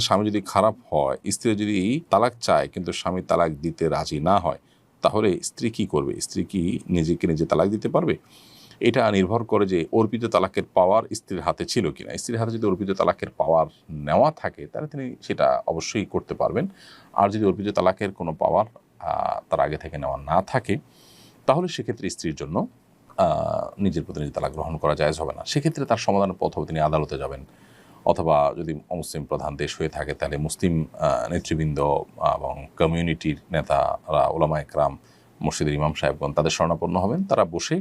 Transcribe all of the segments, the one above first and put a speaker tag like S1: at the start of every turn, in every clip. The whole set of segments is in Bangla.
S1: এখন স্বামী যদি খারাপ হয়, স্ত্রী যদি তালাক চায় কিন্তু স্বামী তালাক দিতে রাজি না হয়, তাহলে স্ত্রী কি করবে? স্ত্রী কি নিজেকে নিজে তালাক দিতে পারবে? এটা নির্ভর করে যে অর্পিত তালাকের পাওয়ার স্ত্রীর হাতে ছিল কিনা। স্ত্রীর হাতে যদি অর্পিত তালাকের পাওয়ার নেওয়া থাকে, তাহলে তিনি সেটা অবশ্যই করতে পারবেন। আর যদি অর্পিত তালাকের কোনো পাওয়ার তার আগে থেকে নেওয়া না থাকে, তাহলে সেক্ষেত্রে স্ত্রীর জন্য নিজের প্রতি নিজে তালাক গ্রহণ করা যায় হবে না। সেক্ষেত্রে তার সমাধানের পথ হবে তিনি আদালতে যাবেন। অথবা যদি অমুসলিম প্রধান দেশ হয়ে থাকে, তাহলে মুসলিম নেতৃবৃন্দ এবং কমিউনিটির নেতারা ওলামা একরাম মসজিদের ইমাম সাহেবগণ, তাদের শরণাপন্ন হবেন। তারা বসে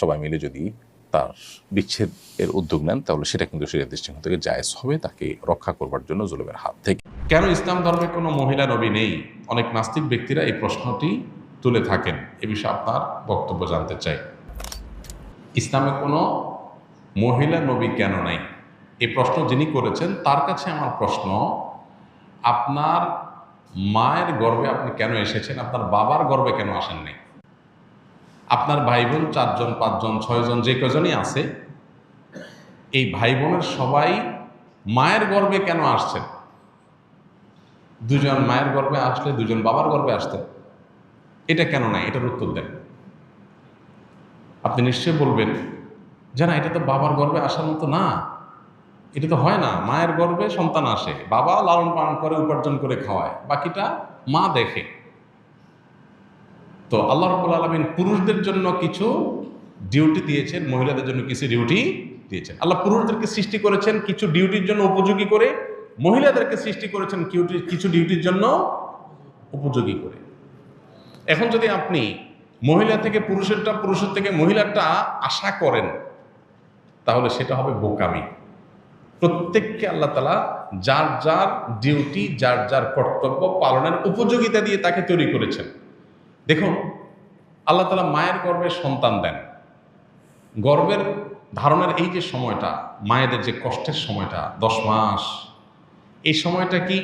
S1: সবাই মিলে যদি তার বিচ্ছেদ এর উদ্যোগ নেন, তাহলে সেটা কিন্তু সেটা দৃষ্টিকোণ থেকে জায়েজ হবে, তাকে রক্ষা করবার জন্য জুলুমের হাত থেকে।
S2: কেন ইসলাম ধর্মে কোনো মহিলা নবী নেই? অনেক নাস্তিক ব্যক্তিরা এই প্রশ্নটি তুলে থাকেন। এ বিষয়ে আপনার বক্তব্য জানতে চাই। ইসলামে কোনো মহিলা নবী কেন নাই? এই প্রশ্ন যিনি করেছেন, তার কাছে আমার প্রশ্ন, আপনার মায়ের গর্বে আপনি কেন এসেছেন? আপনার বাবার গর্বে কেন আসেননি? আপনার ভাই বোন চারজন, পাঁচজন, ছয়জন, যে কজনই আছে, এই ভাই বোনের সবাই মায়ের গর্বে কেন আসছেন? দুজন মায়ের গর্ভে আসলে, দুজন বাবার গর্ভে আসতেন এটা কেন নাই? এটার উত্তর দেন। আপনি নিশ্চয়ই বলবেন যে না এটা তো বাবার গর্বে আসার মতো না। এটা তো হয় না। মায়ের গর্ভে সন্তান আসে। বাবা লালন পালন করে, উপার্জন করে খাওয়ায়। বাকিটা মা দেখে। তো আল্লাহ রবুল আলমিন পুরুষদের জন্য কিছু ডিউটি দিয়েছেন, মহিলাদের জন্য কিছু ডিউটি দিয়েছেন। আল্লাহ পুরুষদেরকে সৃষ্টি করেছেন কিছু ডিউটির জন্য উপযোগী করে, মহিলাদেরকে সৃষ্টি করেছেন কিছু ডিউটির জন্য উপযোগী করে। এখন যদি আপনি মহিলা থেকে পুরুষেরটা, পুরুষের থেকে মহিলাটা আশা করেন, তাহলে সেটা হবে বোকামি। প্রত্যেককে আল্লাহ তালা যার যার ডিউটি যার যার কর্তব্য পালনের উপযোগিতা দিয়ে তাকে তৈরি করেছেন। দেখুন, আল্লাহ তালা মায়ের গর্ভে সন্তান দেন। গর্ভের ধারণের এই যে সময়টা, মায়েদের যে কষ্টের সময়টা, দশ মাস, এই সময়টা কি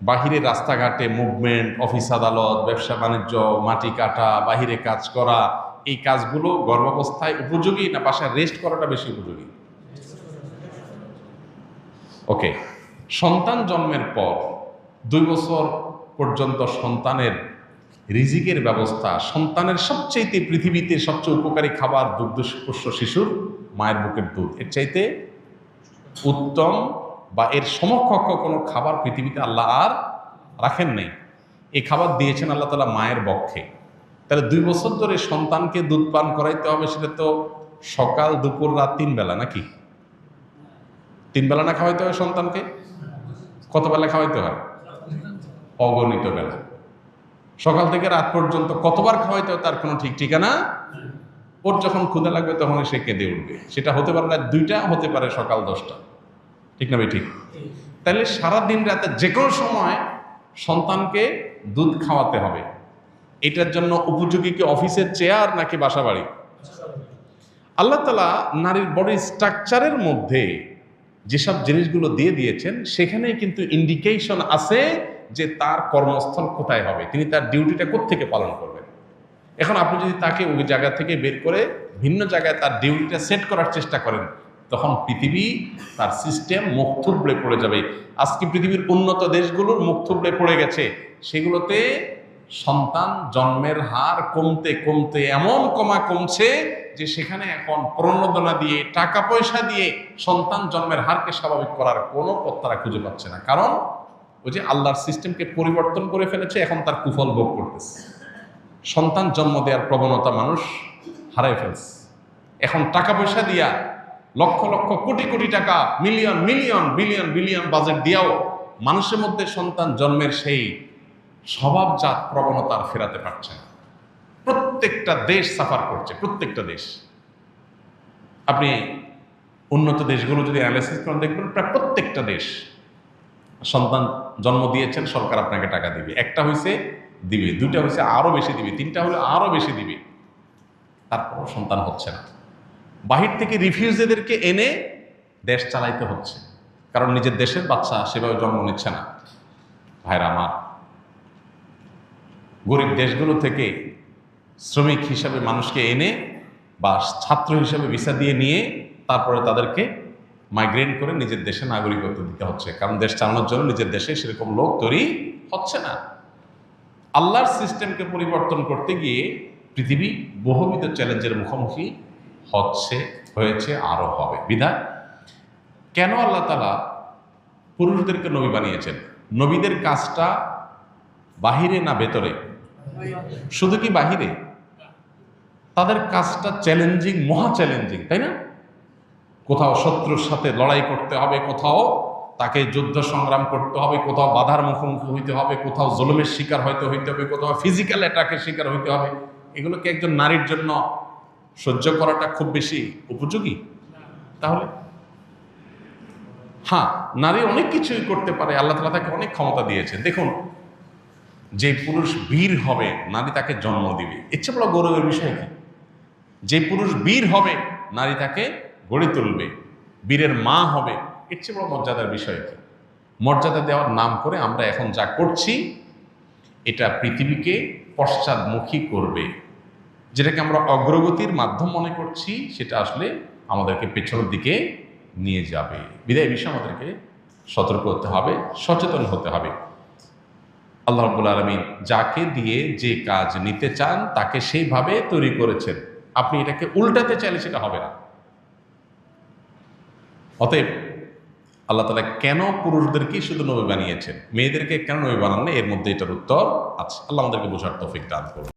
S2: বাহিরে রাস্তাঘাটে মুভমেন্ট অফিস আদালত, ব্যবসা বাণিজ্য, মাটি কাটা, বাহিরে কাজ করা, এই কাজগুলো গর্ভাবস্থায় উপযোগী না বাসায় রেস্ট করাটা বেশি উপযোগী? ওকে সন্তান জন্মের পর দুই বছর পর্যন্ত সন্তানের রিজিকের ব্যবস্থা, সন্তানের সবচেয়ে পৃথিবীতে সবচেয়ে উপকারী খাবার দুগ্ধপোষ্য শিশুর মায়ের বুকের দুধ। এর চাইতে উত্তম বা এর সমকক্ষ কোনো খাবার পৃথিবীতে আল্লাহ আর রাখেন নাই। এই খাবার দিয়েছেন আল্লাহ তালা মায়ের বক্ষে তাহলে দুই বছর ধরে সন্তানকে দুধ পান করাইতে হবে, সেটা তো সকাল, দুপুর, রাত, তিন বেলা নাকি? তিন বেলা না খাওয়াইতে হয় সন্তানকে? কত বেলা খাওয়াইতে হয়? অগণিত বেলা। সকাল থেকে রাত পর্যন্ত কতবার খাওয়াইতে হয় তার কোনো ঠিক ঠিকানা? ওর যখন ক্ষুদা লাগবে তখন সে কেঁদে উঠবে। সেটা হতে পারে না দুইটা, হতে পারে সকাল দশটা। ঠিক না ভাই? ঠিক। তাহলে সারা দিন রাতে যে কোনো সময় সন্তানকে দুধ খাওয়াতে হবে। এটার জন্য উপযোগী কি অফিসের চেয়ার নাকি বাসা বাড়ি আল্লাহ তালা নারীর বডি স্ট্রাকচারের মধ্যে যেসব জিনিসগুলো দিয়ে দিয়েছেন সেখানে কিন্তু ইন্ডিকেশন আছে যে তার কর্মস্থল কোথায় হবে। তিনি তার ডিউটিটা কোত্থেকে পালন করবেন? এখন আপনি যদি তাকে ওই জায়গা থেকে বের করে ভিন্ন জায়গায় তার ডিউটিটা সেট করার চেষ্টা করেন, তখন পৃথিবী তার সিস্টেম মুখ থুবড়ে পড়ে যাবে। আজকে পৃথিবীর উন্নত দেশগুলোর মুখ থুবড়ে পড়ে গেছে। সেগুলোতে সন্তান জন্মের হার কমতে কমতে এমন কমা কমছে যে সেখানে এখন প্রণোদনা দিয়ে টাকা পয়সা দিয়ে সন্তান জন্মের হারকে স্বাভাবিক করার কোনো পথ তারা খুঁজে পাচ্ছে না। কারণ ওই যে আল্লাহর সিস্টেমকে পরিবর্তন করে ফেলেছে, এখন তার কুফল ভোগ করতেছে। সন্তান জন্ম দেওয়ার প্রবণতা মানুষ হারাই ফেলছে। এখন টাকা পয়সা দিয়া লক্ষ লক্ষ কোটি কোটি টাকা million million billion billion budget দিয়াও মানুষের মধ্যে সন্তান জন্মের সেই স্বভাবজাত প্রবণতা ফেরাতে পারছে না। প্রত্যেকটা দেশ সাফার করছে, প্রত্যেকটা দেশ। আপনি উন্নত দেশগুলো যদি অ্যানালাইসিস করেন, দেখবেন প্রায় প্রত্যেকটা দেশ সন্তান জন্ম দিয়েছেন, সরকার আপনাকে টাকা দিবে। একটা হয়েছে দিবে, দুইটা হয়েছে আরও বেশি দিবে, তিনটা হলে আরও বেশি দিবে। তারপরও সন্তান হচ্ছে না। বাহির থেকে রিফিউজিদেরকে এনে দেশ চালাইতে হচ্ছে। কারণ নিজের দেশের বাচ্চা সেভাবে জন্ম নিচ্ছে না। ভাইরা, আমার গরিব দেশগুলো থেকে শ্রমিক হিসাবে মানুষকে এনে বা ছাত্র হিসাবে ভিসা দিয়ে নিয়ে তারপরে তাদেরকে মাইগ্রেন করে নিজের দেশে নাগরিকত্ব দিতে হচ্ছে। কারণ দেশ চালানোর জন্য নিজের দেশে সেরকম লোক তৈরি হচ্ছে না। আল্লাহর সিস্টেমকে পরিবর্তন করতে গিয়ে পৃথিবী বহুবিধ চ্যালেঞ্জের মুখোমুখি হচ্ছে, হয়েছে, আরও হবে। বিধায় কেন আল্লাহ তালা পুরুষদেরকে নবী বানিয়েছেন? নবীদের কাজটা বাহিরে না ভেতরে শুধু কি বাহিরে? তাদের কাজটা চ্যালেঞ্জিং মহা চ্যালেঞ্জিং তাই না? কোথাও শত্রুর সাথে লড়াই করতে হবে, কোথাও তাকে যুদ্ধ সংগ্রাম করতে হবে, কোথাও বাধার মুখোমুখি হইতে হবে, কোথাও জলমের শিকার হইতে হইতে হবে, কোথাও ফিজিক্যাল অ্যাটাকের শিকার হইতে হবে। এগুলোকে একজন নারীর জন্য সহ্য করাটা খুব বেশি উপযোগী? তাহলে? হ্যাঁ নারী অনেক কিছুই করতে পারে, আল্লাহ তালা তাকে অনেক ক্ষমতা দিয়েছেন। দেখুন যে পুরুষ বীর হবে, নারী তাকে জন্ম দিবে। ইচ্ছে বড় গৌরবের বিষয় কি? যে পুরুষ বীর হবে, নারী তাকে গড়ে তুলবে। বীরের মা হবে, এর চেয়ে বড় মর্যাদার বিষয় কি? মর্যাদা দেওয়ার নাম করে আমরা এখন যা করছি, এটা পৃথিবীকে পশ্চাদমুখী করবে। যেটাকে আমরা অগ্রগতির মাধ্যম মনে করছি, সেটা আসলে আমাদেরকে পেছনের দিকে নিয়ে যাবে। বিদায় বিষয়ে আমাদেরকে সতর্ক হতে হবে, সচেতন হতে হবে। আল্লাহ রব্বুল আলমিন যাকে দিয়ে যে কাজ নিতে চান, তাকে সেইভাবে তৈরি করেছেন। আপনি এটাকে উল্টাতে চাইলে সেটা হবে না। অতএব আল্লাহ তালা কেন পুরুষদেরকেই শুধু নবী বানিয়েছেন? মেয়েদেরকে কেন নবী বানান এর মধ্যে এটার উত্তর আছে। আল্লাহ আমাদেরকে বোঝার তফিক দান করুন।